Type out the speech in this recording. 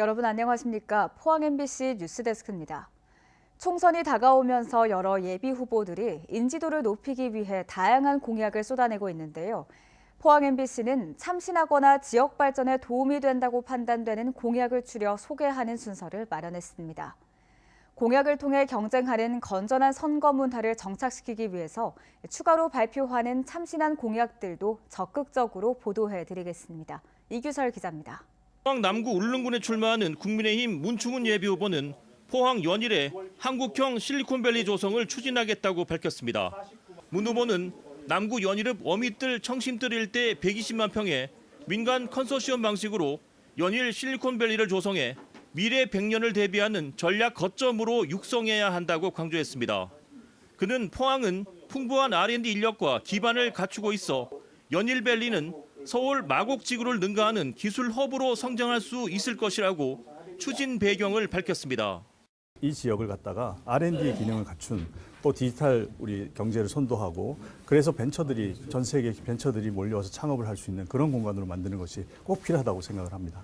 여러분 안녕하십니까? 포항 MBC 뉴스데스크입니다. 총선이 다가오면서 여러 예비 후보들이 인지도를 높이기 위해 다양한 공약을 쏟아내고 있는데요. 포항 MBC는 참신하거나 지역 발전에 도움이 된다고 판단되는 공약을 추려 소개하는 순서를 마련했습니다. 공약을 통해 경쟁하는 건전한 선거 문화를 정착시키기 위해서 추가로 발표하는 참신한 공약들도 적극적으로 보도해 드리겠습니다. 이규설 기자입니다. 포항 남구 울릉군에 출마하는 국민의힘 문충훈 예비후보는 포항 연일에 한국형 실리콘밸리 조성을 추진하겠다고 밝혔습니다. 문 후보는 남구 연일읍 어미뜰 청심뜰 일대 120만 평에 민간 컨소시엄 방식으로 연일 실리콘밸리를 조성해 미래 100년을 대비하는 전략 거점으로 육성해야 한다고 강조했습니다. 그는 포항은 풍부한 R&D 인력과 기반을 갖추고 있어 연일밸리는 서울 마곡지구를 능가하는 기술 허브로 성장할 수 있을 것이라고 추진 배경을 밝혔습니다. 이 지역을 갖다가 R&D 기능을 갖춘 또 디지털 우리 경제를 선도하고 그래서 벤처들이 전 세계 벤처들이 몰려와서 창업을 할 수 있는 그런 공간으로 만드는 것이 꼭 필요하다고 생각을 합니다.